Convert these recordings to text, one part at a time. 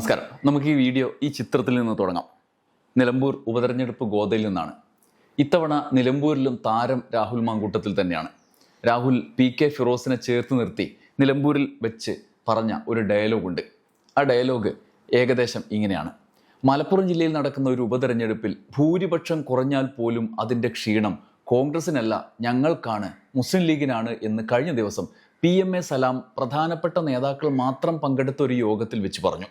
നമസ്കാരം. നമുക്ക് ഈ വീഡിയോ ഈ ചിത്രത്തിൽ നിന്ന് തുടങ്ങാം. നിലമ്പൂർ ഉപതെരഞ്ഞെടുപ്പ് ഗോതയിൽ നിന്നാണ്. ഇത്തവണ നിലമ്പൂരിലും താരം രാഹുൽ മാങ്കൂട്ടത്തിൽ തന്നെയാണ്. രാഹുൽ പി കെ ഫിറോസിനെ ചേർത്ത് നിർത്തി നിലമ്പൂരിൽ വെച്ച് പറഞ്ഞ ഒരു ഡയലോഗുണ്ട് ആ ഡയലോഗ് ഏകദേശം ഇങ്ങനെയാണ്. മലപ്പുറം ജില്ലയിൽ നടക്കുന്ന ഒരു ഉപതെരഞ്ഞെടുപ്പിൽ ഭൂരിപക്ഷം കുറഞ്ഞാൽ പോലും അതിന്റെ ക്ഷീണം കോൺഗ്രസിനല്ല ഞങ്ങൾക്കാണ് മുസ്ലിം ലീഗിനാണ് എന്ന് കഴിഞ്ഞ ദിവസം പി എം എ സലാം പ്രധാനപ്പെട്ട നേതാക്കൾ മാത്രം പങ്കെടുത്ത ഒരു യോഗത്തിൽ വെച്ച് പറഞ്ഞു.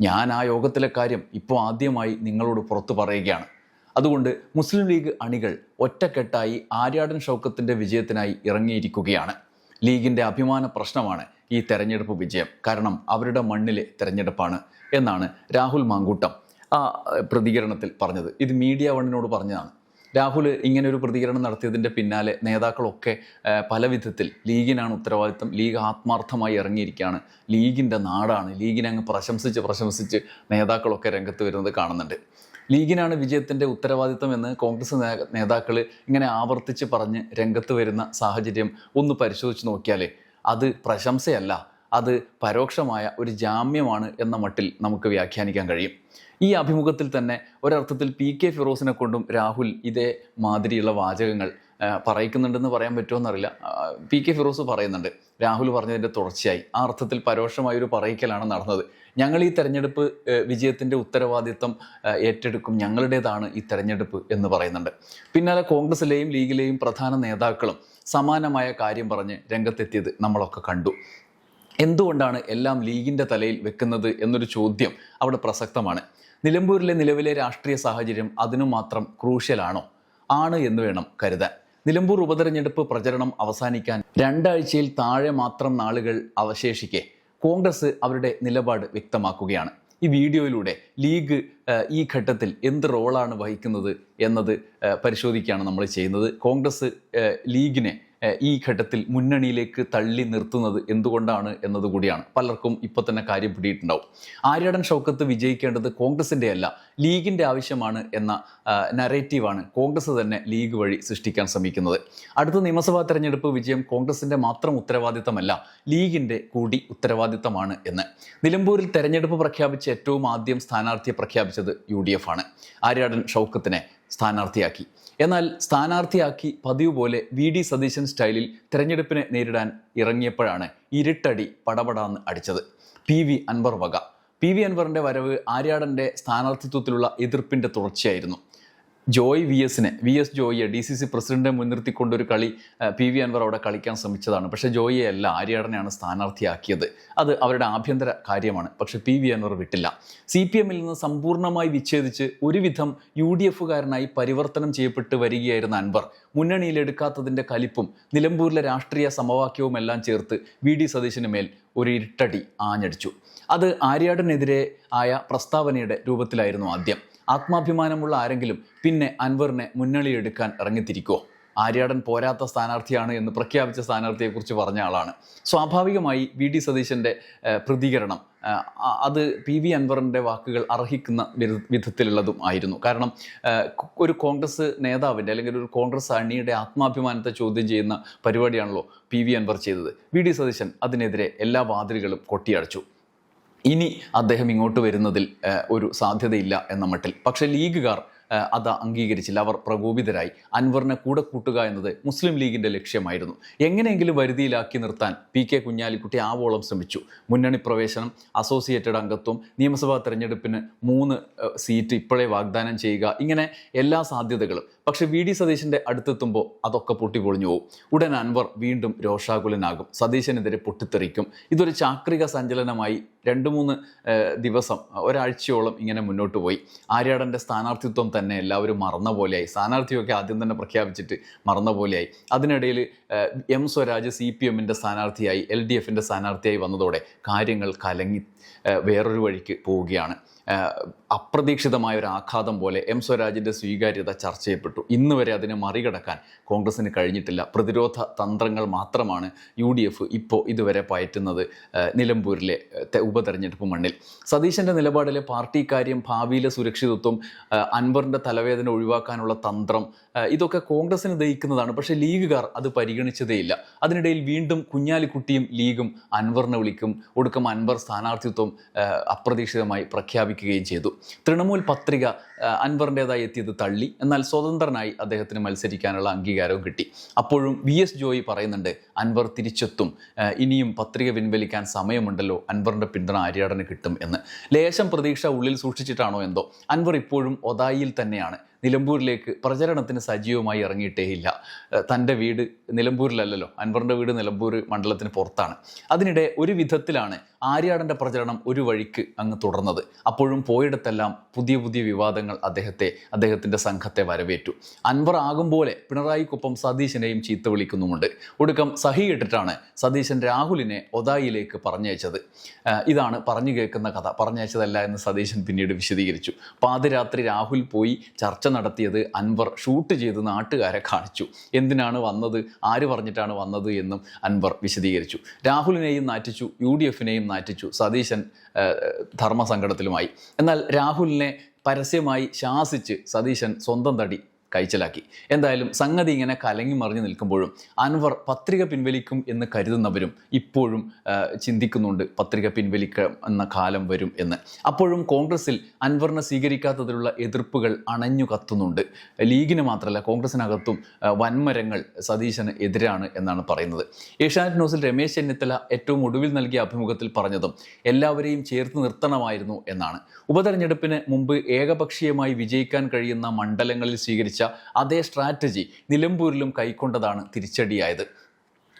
ഞാൻ ആ യോഗത്തിലെ കാര്യം ഇപ്പോൾ ആദ്യമായി നിങ്ങളോട് പുറത്തു പറയുകയാണ്. അതുകൊണ്ട് മുസ്ലിം ലീഗ് അണികൾ ഒറ്റക്കെട്ടായി ആര്യാടൻ ഷൗക്കത്തിന്റെ വിജയത്തിനായി ഇറങ്ങിയിരിക്കുകയാണ്. ലീഗിന്റെ അഭിമാന പ്രശ്നമാണ് ഈ തെരഞ്ഞെടുപ്പ് വിജയം. കാരണം അവരുടെ മണ്ണിലെ തെരഞ്ഞെടുപ്പാണ് എന്നാണ് രാഹുൽ മാങ്കൂട്ടം ആ പ്രതികരണത്തിൽ പറഞ്ഞത്. ഇത് മീഡിയ വണ്ണിനോട് പറഞ്ഞതാണ്. രാഹുൽ ഇങ്ങനെ ഒരു പ്രതികരണം നടത്തിയതിന്റെ പിന്നാലെ നേതാക്കളൊക്കെ പല വിധത്തിൽ ലീഗിനാണ് ഉത്തരവാദിത്തം ലീഗ് ആത്മാർത്ഥമായി ഇറങ്ങിയിരിക്കുകയാണ്. ലീഗിന്റെ നാടാണ്. ലീഗിനെ അങ്ങ് പ്രശംസിച്ച് പ്രശംസിച്ച് നേതാക്കളൊക്കെ രംഗത്ത് വരുന്നത് കാണുന്നുണ്ട്. ലീഗിനാണ് വിജയത്തിന്റെ ഉത്തരവാദിത്തം എന്ന് കോൺഗ്രസ് നേതാക്കൾ ഇങ്ങനെ ആവർത്തിച്ച് പറഞ്ഞ് രംഗത്ത് വരുന്ന സാഹചര്യം ഒന്ന് പരിശോധിച്ച് നോക്കിയാലേ അത് പ്രശംസയല്ല അത് പരോക്ഷമായ ഒരു ജാമ്യമാണ് എന്ന മട്ടിൽ നമുക്ക് വ്യാഖ്യാനിക്കാൻ കഴിയും. ഈ അഭിമുഖത്തിൽ തന്നെ ഒരർത്ഥത്തിൽ പി കെ ഫിറോസിനെ കൊണ്ടും രാഹുൽ ഇതേ മാതിരിയുള്ള വാചകങ്ങൾ പറയിക്കുന്നുണ്ടെന്ന് പറയാൻ പറ്റുമോയെന്നറിയില്ല ആ, പി കെ ഫിറോസ് പറയുന്നുണ്ട് രാഹുൽ പറഞ്ഞതിന്റെ തുടർച്ചയായി. ആ അർത്ഥത്തിൽ പരോക്ഷമായ ഒരു പറയിക്കലാണ് നടന്നത്. ഞങ്ങൾ ഈ തെരഞ്ഞെടുപ്പ് വിജയത്തിന്റെ ഉത്തരവാദിത്തം ഏറ്റെടുക്കും. ഞങ്ങളുടേതാണ് ഈ തെരഞ്ഞെടുപ്പ് എന്ന് പറയുന്നുണ്ട്. പിന്നാലെ കോൺഗ്രസിലെയും ലീഗിലെയും പ്രധാന നേതാക്കളും സമാനമായ കാര്യം പറഞ്ഞ് രംഗത്തെത്തിയത് നമ്മളൊക്കെ കണ്ടു. എന്തുകൊണ്ടാണ് എല്ലാം ലീഗിന്റെ തലയിൽ വെക്കുന്നത് എന്നൊരു ചോദ്യം അവിടെ പ്രസക്തമാണ്. നിലമ്പൂരിലെ നിലവിലെ രാഷ്ട്രീയ സാഹചര്യം അതിനു മാത്രം ക്രൂഷ്യലാണോ? ആണ് എന്ന് വേണം കരുതാൻ. നിലമ്പൂർ ഉപതെരഞ്ഞെടുപ്പ് പ്രചരണം അവസാനിക്കാൻ രണ്ടാഴ്ചയിൽ താഴെ മാത്രം നാളുകൾ അവശേഷിക്കെ കോൺഗ്രസ് അവരുടെ നിലപാട് വ്യക്തമാക്കുകയാണ്. ഈ വീഡിയോയിലൂടെ ലീഗ് ഈ ഘട്ടത്തിൽ എന്ത് റോളാണ് വഹിക്കുന്നത് എന്നത് പരിശോധിക്കുകയാണ് നമ്മൾ ചെയ്യുന്നത്. കോൺഗ്രസ് ലീഗിനെ ഈ ഘട്ടത്തിൽ മുന്നണിയിലേക്ക് തള്ളി നിർത്തുന്നത് എന്തുകൊണ്ടാണ് എന്നതുകൂടിയാണ് പലർക്കും ഇപ്പോൾ തന്നെ കാര്യം പിടിയിട്ടുണ്ടാവും. ആര്യാടൻ ഷൗക്കത്ത് വിജയിക്കേണ്ടത് കോൺഗ്രസിന്റെ അല്ല ലീഗിന്റെ ആവശ്യമാണ് എന്ന നരേറ്റീവാണ് കോൺഗ്രസ് തന്നെ ലീഗ് വഴി സൃഷ്ടിക്കാൻ ശ്രമിക്കുന്നത്. അടുത്ത നിയമസഭാ തെരഞ്ഞെടുപ്പ് വിജയം കോൺഗ്രസിന്റെ മാത്രം ഉത്തരവാദിത്തമല്ല ലീഗിന്റെ കൂടി ഉത്തരവാദിത്തമാണ് എന്ന്. നിലമ്പൂരിൽ തെരഞ്ഞെടുപ്പ് പ്രഖ്യാപിച്ച് ഏറ്റവും ആദ്യം സ്ഥാനാർത്ഥിയെ പ്രഖ്യാപിച്ചത് യു ആണ്. ആര്യാടൻ ഷൗക്കത്തിനെ സ്ഥാനാർത്ഥിയാക്കി. എന്നാൽ സ്ഥാനാർത്ഥിയാക്കി പതിവ് പോലെ വി ഡി സതീശൻ സ്റ്റൈലിൽ തെരഞ്ഞെടുപ്പിനെ നേരിടാൻ ഇറങ്ങിയപ്പോഴാണ് ഇരുട്ടടി പടപടാന്ന് അടിച്ചത്. പി വി അൻവർ വക. പി വി അൻവറിന്റെ വരവ് ആര്യാടന്റെ സ്ഥാനാർത്ഥിത്വത്തിലുള്ള എതിർപ്പിന്റെ തുടർച്ചയായിരുന്നു. ജോയ് വി എസിനെ വി എസ് ജോയിയെ ഡി സി സി പ്രസിഡന്റിനെ മുൻനിർത്തിക്കൊണ്ടൊരു കളി പി വി അൻവർ അവിടെ കളിക്കാൻ ശ്രമിച്ചതാണ്. പക്ഷെ ജോയിയെ അല്ല ആര്യാടനെയാണ് സ്ഥാനാർത്ഥിയാക്കിയത്. അത് അവരുടെ ആഭ്യന്തര കാര്യമാണ്. പക്ഷെ പി വി അൻവർ വിട്ടില്ല. സി പി എമ്മിൽ നിന്ന് സമ്പൂർണമായി വിച്ഛേദിച്ച് ഒരുവിധം യു ഡി എഫുകാരനായി പരിവർത്തനം ചെയ്യപ്പെട്ട് വരികയായിരുന്ന അൻവർ മുന്നണിയിലെടുക്കാത്തതിന്റെ കലിപ്പും നിലമ്പൂരിലെ രാഷ്ട്രീയ സമവാക്യവും എല്ലാം ചേർത്ത് വി ഡി സതീശന് മേൽ ഒരു ഇരുട്ടടി ആഞ്ഞടിച്ചു. അത് ആര്യാടനെതിരെ ആയ പ്രസ്താവനയുടെ രൂപത്തിലായിരുന്നു ആദ്യം. ആത്മാഭിമാനമുള്ള ആരെങ്കിലും പിന്നെ അൻവറിനെ മുന്നണിയെടുക്കാൻ ഇറങ്ങിത്തിരിക്കുമോ ആര്യാടൻ പോരാത്ത സ്ഥാനാർത്ഥിയാണ് എന്ന് പ്രഖ്യാപിച്ച സ്ഥാനാർത്ഥിയെക്കുറിച്ച് പറഞ്ഞ ആളാണ്. സ്വാഭാവികമായി വി ഡി സതീശന്റെ പ്രതികരണം അത് പി വി അൻവറിന്റെ വാക്കുകൾ അർഹിക്കുന്ന വിധ- വിധത്തിലുള്ളതും ആയിരുന്നു. കാരണം ഒരു കോൺഗ്രസ് നേതാവിന്റെ അല്ലെങ്കിൽ ഒരു കോൺഗ്രസ് അണിയുടെ ആത്മാഭിമാനത്തെ ചോദ്യം ചെയ്യുന്ന പരിപാടിയാണല്ലോ പി വി അൻവർ ചെയ്തത്. വി ഡി സതീശൻ അതിനെതിരെ എല്ലാ വാതിലുകളും കൊട്ടിയടച്ചു. ഇനി അദ്ദേഹം ഇങ്ങോട്ട് വരുന്നതിൽ ഒരു സാധ്യതയില്ല എന്ന മട്ടിൽ. പക്ഷേ ലീഗുകാർ അത് അംഗീകരിച്ചില്ല. അവർ പ്രകോപിതരായി. അൻവറിനെ കൂടെ കൂട്ടുക എന്നത് മുസ്ലിം ലീഗിന്റെ ലക്ഷ്യമായിരുന്നു. എങ്ങനെയെങ്കിലും വരുതിയിലാക്കി നിർത്താൻ പി കെ കുഞ്ഞാലിക്കുട്ടി ആവോളം ശ്രമിച്ചു. മുന്നണി പ്രവേശനം അസോസിയേറ്റഡ് അംഗത്വം നിയമസഭാ തെരഞ്ഞെടുപ്പിന് മൂന്ന് സീറ്റ് ഇപ്പോഴേ വാഗ്ദാനം ചെയ്യുക ഇങ്ങനെ എല്ലാ സാധ്യതകളും പക്ഷേ വി ഡി സതീശന്റെ അടുത്തെത്തുമ്പോൾ അതൊക്കെ പൊട്ടിപ്പൊളിഞ്ഞു പോകും ഉടൻ അൻവർ വീണ്ടും രോഷാകുലനാകും. സതീശനെതിരെ പൊട്ടിത്തെറിക്കും. ഇതൊരു ചാക്രിക സഞ്ചലനമായി രണ്ട് മൂന്ന് ദിവസം ഒരാഴ്ചയോളം ഇങ്ങനെ മുന്നോട്ട് പോയി. ആര്യാടന്റെ സ്ഥാനാർത്ഥിത്വം തന്നെ എല്ലാവരും മറന്ന പോലെയായി സ്ഥാനാർത്ഥിയൊക്കെ ആദ്യം തന്നെ പ്രഖ്യാപിച്ചിട്ട് മറന്ന പോലെയായി അതിനിടയിൽ എം സ്വരാജ് സി പി എമ്മിന്റെ സ്ഥാനാർത്ഥിയായി എൽ ഡി എഫിന്റെ സ്ഥാനാർത്ഥിയായി വന്നതോടെ കാര്യങ്ങൾ കലങ്ങി വേറൊരു വഴിക്ക് പോവുകയാണ്. അപ്രതീക്ഷിതമായ ഒരു ആഘാതം പോലെ എം സ്വരാജിന്റെ സ്വീകാര്യത ചർച്ച ചെയ്യപ്പെട്ടു. ഇന്ന് വരെ അതിനെ മറികടക്കാൻ കോൺഗ്രസിന് കഴിഞ്ഞിട്ടില്ല. പ്രതിരോധ തന്ത്രങ്ങൾ മാത്രമാണ് യു ഡി എഫ് ഇപ്പോൾ ഇതുവരെ പയറ്റുന്നത് നിലമ്പൂരിലെ ഉപതെരഞ്ഞെടുപ്പ് മണ്ണിൽ. സതീശന്റെ നിലപാടിലെ പാർട്ടി കാര്യം ഭാവിയിലെ സുരക്ഷിതത്വം അൻവറിന്റെ തലവേദന ഒഴിവാക്കാനുള്ള തന്ത്രം ഇതൊക്കെ കോൺഗ്രസിന് ദഹിക്കുന്നതാണ്. പക്ഷേ ലീഗുകാർ അത് പരിഗണിച്ചതേയില്ല. അതിനിടയിൽ വീണ്ടും കുഞ്ഞാലിക്കുട്ടിയും ലീഗും അൻവറിനെ വിളിക്കും. ഒടുക്കം അൻവർ സ്ഥാനാർത്ഥിത്വം അപ്രതീക്ഷിതമായി ആ, പ്രഖ്യാപിക്കുകയും ചെയ്തു. തൃണമൂൽ പത്രിക അൻവറിന്റെതായി എത്തിയത് തള്ളി. എന്നാൽ സ്വതന്ത്രനായി അദ്ദേഹത്തിന് മത്സരിക്കാനുള്ള അംഗീകാരവും കിട്ടി. അപ്പോഴും വി എസ് ജോയി പറയുന്നുണ്ട് അൻവർ തിരിച്ചെത്തും. ഇനിയും പത്രിക പിൻവലിക്കാൻ സമയമുണ്ടല്ലോ. അൻവറിന്റെ പിന്തുണ ആര്യാടന് കിട്ടും എന്ന്. ലേശം പ്രതീക്ഷ ഉള്ളിൽ സൂക്ഷിച്ചിട്ടാണോ എന്തോ. അൻവർ ഇപ്പോഴും ഒതായിയിൽ തന്നെയാണ്. നിലമ്പൂരിലേക്ക് പ്രചരണത്തിന് സജീവമായി ഇറങ്ങിയിട്ടേയില്ല തന്റെ വീട് നിലമ്പൂരിലല്ലല്ലോ. അൻവറിന്റെ വീട് നിലമ്പൂർ മണ്ഡലത്തിന് പുറത്താണ്. അതിനിടെ ഒരു വിധത്തിലാണ് ആര്യാടന്റെ പ്രചരണം ഒരു വഴിക്ക് അങ്ങ് തുടർന്നത്. അപ്പോഴും പോയിടത്തെല്ലാം പുതിയ പുതിയ വിവാദങ്ങൾ അദ്ദേഹത്തെ അദ്ദേഹത്തിന്റെ സംഘത്തെ വരവേറ്റു. അൻവർ ആകും പോലെ പിണറായിക്കൊപ്പം സതീശനെയും ചീത്ത വിളിക്കുന്നുമുണ്ട്. ഒടുക്കം സഹി ഇട്ടിട്ടാണ് സതീശൻ രാഹുലിനെ ഒതായിലേക്ക് പറഞ്ഞയച്ചത്. ഇതാണ് പറഞ്ഞു കേൾക്കുന്ന കഥ. പറഞ്ഞയച്ചതല്ല എന്ന് സതീശൻ പിന്നീട് വിശദീകരിച്ചു. പാതിരാത്രി രാഹുൽ പോയി ചർച്ച നടത്തിയത് അൻവർ ഷൂട്ട് ചെയ്ത് നാട്ടുകാരെ കാണിച്ചു. എന്തിനാണ് വന്നത്? ആര് പറഞ്ഞിട്ടാണ് വന്നത് എന്നും അൻവർ വിശദീകരിച്ചു. രാഹുലിനെയും നാറ്റിച്ചു യു ഡി എഫിനെയും നാറ്റിച്ചു സതീശൻ ധർമ്മസങ്കടത്തിലുമായി. എന്നാൽ രാഹുലിനെ പരസ്യമായി ശാസിച്ച് സതീശൻ സ്വന്തം തടി കഴിച്ചലാക്കി എന്തായാലും സംഗതി ഇങ്ങനെ കലങ്ങി മറിഞ്ഞു നിൽക്കുമ്പോഴും അൻവർ പത്രിക പിൻവലിക്കും എന്ന് കരുതുന്നവരും ഇപ്പോഴും ചിന്തിക്കുന്നുണ്ട് പത്രിക പിൻവലിക്കുക എന്ന കാലം വരും എന്ന്. അപ്പോഴും കോൺഗ്രസിൽ അൻവറിനെ സ്വീകരിക്കാത്തതിലുള്ള എതിർപ്പുകൾ അണഞ്ഞു കത്തുന്നുണ്ട്. ലീഗിന് മാത്രമല്ല കോൺഗ്രസിനകത്തും വൻമരങ്ങൾ സതീശന് എതിരാണ് എന്നാണ് പറയുന്നത്. ഏഷ്യാനെറ്റ് ന്യൂസിൽ രമേശ് ചെന്നിത്തല ഏറ്റവും ഒടുവിൽ നൽകിയ അഭിമുഖത്തിൽ പറഞ്ഞതും എല്ലാവരെയും ചേർത്ത് നിർത്തണമായിരുന്നു എന്നാണ്. ഉപതെരഞ്ഞെടുപ്പിന് മുമ്പ് ഏകപക്ഷീയമായി വിജയിക്കാൻ കഴിയുന്ന മണ്ഡലങ്ങളിൽ സ്വീകരിച്ച അതേ സ്ട്രാറ്റജി നിലമ്പൂരിലും കൈക്കൊണ്ടതാണ് തിരിച്ചടിയായത്.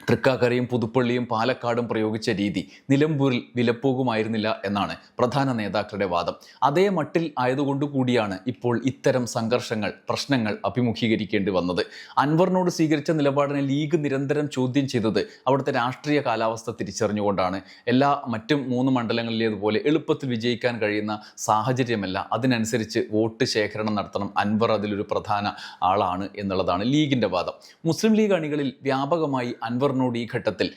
തൃക്കാക്കരയും പുതുപ്പള്ളിയും പാലക്കാടും പ്രയോഗിച്ച രീതി നിലമ്പൂരിൽ വിലപ്പോകുമായിരുന്നില്ല എന്നാണ് പ്രധാന നേതാക്കളുടെ വാദം. അതേ മട്ടിൽ ആയതുകൊണ്ട് കൂടിയാണ് ഇപ്പോൾ ഇത്തരം സംഘർഷങ്ങൾ പ്രശ്നങ്ങൾ അഭിമുഖീകരിക്കേണ്ടി വന്നത്. അൻവറിനോട് സ്വീകരിച്ച നിലപാടിനെ ലീഗ് നിരന്തരം ചോദ്യം ചെയ്തത് അവിടുത്തെ രാഷ്ട്രീയ കാലാവസ്ഥ തിരിച്ചറിഞ്ഞുകൊണ്ടാണ്. എല്ലാ മറ്റും മൂന്ന് മണ്ഡലങ്ങളിലേതുപോലെ എളുപ്പത്തിൽ വിജയിക്കാൻ കഴിയുന്ന സാഹചര്യമല്ല. അതിനനുസരിച്ച് വോട്ട് ശേഖരണം നടത്തണം. അൻവർ അതിലൊരു പ്രധാന ആളാണ് എന്നുള്ളതാണ് ലീഗിന്റെ വാദം. മുസ്ലിം ലീഗ് അണികളിൽ വ്യാപകമായി അൻവറിനോട് ഈ ഘട്ടത്തിൽ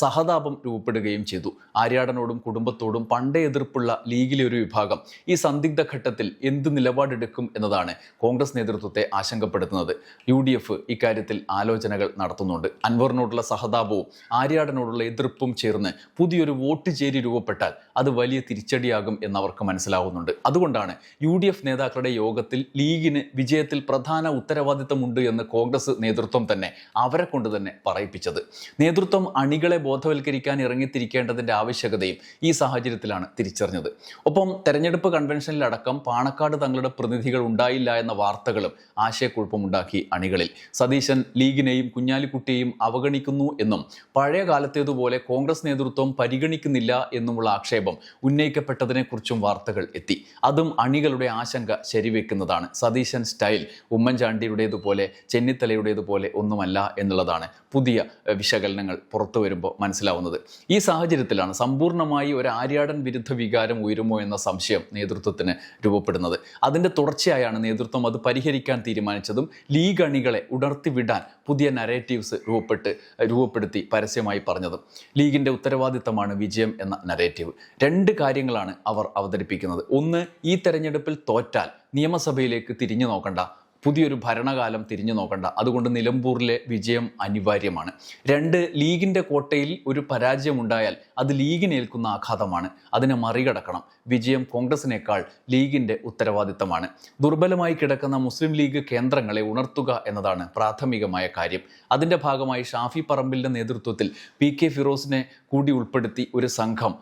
സഹതാപം രൂപപ്പെടുകയും ചെയ്തു. ആര്യാടനോടും കുടുംബത്തോടും പണ്ടേ എതിർപ്പുള്ള ലീഗിലെ ഒരു വിഭാഗം ഈ സന്ദിഗ്ധ ഘട്ടത്തിൽ എന്ത് നിലപാടെടുക്കും എന്നതാണ് കോൺഗ്രസ് നേതൃത്വത്തെ ആശങ്കപ്പെടുത്തുന്നത്. യു ഡി എഫ് ഇക്കാര്യത്തിൽ ആലോചനകൾ നടത്തുന്നുണ്ട്. അൻവറിനോടുള്ള സഹതാപവും ആര്യാടനോടുള്ള എതിർപ്പും ചേർന്ന് പുതിയൊരു വോട്ട് ചേരി രൂപപ്പെട്ടാൽ അത് വലിയ തിരിച്ചടിയാകും എന്നവർക്ക് മനസ്സിലാവുന്നുണ്ട്. അതുകൊണ്ടാണ് യു ഡി എഫ് നേതാക്കളുടെ യോഗത്തിൽ ലീഗിന് വിജയത്തിൽ പ്രധാന ഉത്തരവാദിത്തമുണ്ട് എന്ന് കോൺഗ്രസ് നേതൃത്വം തന്നെ അവരെ കൊണ്ട് തന്നെ പറയിപ്പിച്ചത്. നേതൃത്വം അണികളെ ബോധവൽക്കരിക്കാൻ ഇറങ്ങിത്തിരിക്കേണ്ടതിന്റെ ആവശ്യകതയും ഈ സാഹചര്യത്തിലാണ് തിരിച്ചറിഞ്ഞത്. ഒപ്പം തെരഞ്ഞെടുപ്പ് കൺവെൻഷനിലടക്കം പാണക്കാട് തങ്ങളുടെ പ്രതിനിധികൾ ഉണ്ടായില്ല എന്ന വാർത്തകളും ആശയക്കുഴപ്പമുണ്ടാക്കി അണികളിൽ. സതീശൻ ലീഗിനെയും കുഞ്ഞാലിക്കുട്ടിയെയും അവഗണിക്കുന്നു എന്നും പഴയ കാലത്തേതുപോലെ കോൺഗ്രസ് നേതൃത്വം പരിഗണിക്കുന്നില്ല എന്നുമുള്ള ആക്ഷേപം ഉന്നയിക്കപ്പെട്ടതിനെക്കുറിച്ചും വാർത്തകൾ എത്തി. അതും അണികളുടെ ആശങ്ക ശരിവെക്കുന്നതാണ്. സതീശൻ സ്റ്റൈൽ ഉമ്മൻചാണ്ടിയുടേതുപോലെ ചെന്നിത്തലയുടേതുപോലെ ഒന്നുമല്ല എന്നുള്ളതാണ് പുതിയ ഏഹ്, വിശകലനങ്ങൾ പുറത്തു വരുമ്പോൾ മനസ്സിലാവുന്നത്. ഈ സാഹചര്യത്തിലാണ് സമ്പൂർണമായി ഒരു ആര്യാടൻ വിരുദ്ധ വികാരം ഉയരുമോ എന്ന സംശയം നേതൃത്വത്തിന് രൂപപ്പെടുന്നത്. അതിന്റെ തുടർച്ചയായാണ് നേതൃത്വം അത് പരിഹരിക്കാൻ തീരുമാനിച്ചതും ലീഗ് അണികളെ ഉണർത്തിവിടാൻ പുതിയ നരേറ്റീവ്സ് രൂപപ്പെട്ട് രൂപപ്പെടുത്തി പരസ്യമായി പറഞ്ഞതും. ലീഗിന്റെ ഉത്തരവാദിത്തമാണ് വിജയം എന്ന നരേറ്റീവ് രണ്ട് കാര്യങ്ങളാണ് അവർ അവതരിപ്പിക്കുന്നത്. ഒന്ന് ഈ തെരഞ്ഞെടുപ്പിൽ തോറ്റാൽ നിയമസഭയിലേക്ക് തിരിഞ്ഞു നോക്കണ്ട. പുതിയൊരു ഭരണകാലം തിരിഞ്ഞു നോക്കണ്ട. അതുകൊണ്ട് നിലമ്പൂരിലെ വിജയം അനിവാര്യമാണ്. രണ്ട് ലീഗിന്റെ കോട്ടയിൽ ഒരു പരാജയമുണ്ടായാൽ അത് ലീഗിനേൽക്കുന്ന ആഘാതമാണ്. അതിനെ മറികടക്കണം. വിജയം കോൺഗ്രസിനേക്കാൾ ലീഗിന്റെ ഉത്തരവാദിത്തമാണ്. ദുർബലമായി കിടക്കുന്ന മുസ്ലിം ലീഗ് കേന്ദ്രങ്ങളെ ഉണർത്തുക എന്നതാണ് പ്രാഥമികമായ കാര്യം. അതിന്റെ ഭാഗമായി ഷാഫി പറമ്പിലിന്റെ നേതൃത്വത്തിൽ പി കെ ഫിറോസിനെ കൂടി ഉൾപ്പെടുത്തി ഒരു സംഘം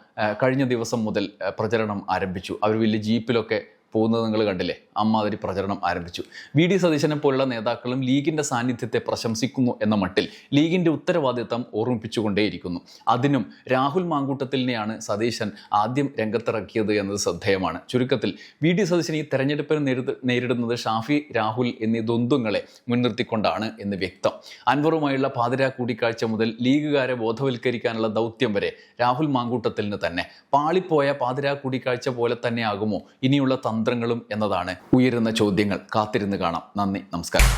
കഴിഞ്ഞ ദിവസം മുതൽ പ്രചരണം ആരംഭിച്ചു. അവർ വലിയ ജീപ്പിലൊക്കെ പോകുന്നത് നിങ്ങൾ കണ്ടില്ലേ? അമ്മാതിരി പ്രചരണം ആരംഭിച്ചു. വി ഡി സതീശനെ പോലുള്ള നേതാക്കളും ലീഗിന്റെ സാന്നിധ്യത്തെ പ്രശംസിക്കുന്നു എന്ന മട്ടിൽ ലീഗിന്റെ ഉത്തരവാദിത്തം ഓർമ്മിപ്പിച്ചുകൊണ്ടേയിരിക്കുന്നു. അതിനും രാഹുൽ മാങ്കൂട്ടത്തിനെയാണ് സതീശൻ ആദ്യം രംഗത്തിറക്കിയത് എന്നത് ശ്രദ്ധേയമാണ്. ചുരുക്കത്തിൽ വി ഡി സതീശൻ ഈ തെരഞ്ഞെടുപ്പിന് നേരിടുന്നത് ഷാഫി രാഹുൽ എന്നീ ദ്വന്ദ്ങ്ങളെ മുൻനിർത്തിക്കൊണ്ടാണ് എന്ന് വ്യക്തം. അൻവറുമായുള്ള പാതിര കൂടിക്കാഴ്ച മുതൽ ലീഗുകാരെ ബോധവൽക്കരിക്കാനുള്ള ദൗത്യം വരെ രാഹുൽ മാങ്കൂട്ടത്തിന് തന്നെ. പാളിപ്പോയ പാതിര കൂടിക്കാഴ്ച പോലെ തന്നെയാകുമോ ഇനിയുള്ള തന്ത്രങ്ങളും എന്നതാണ് ഉയരുന്ന ചോദ്യങ്ങൾ കാത്തിരുന്ന് കാണാം. നന്ദി നമസ്കാരം.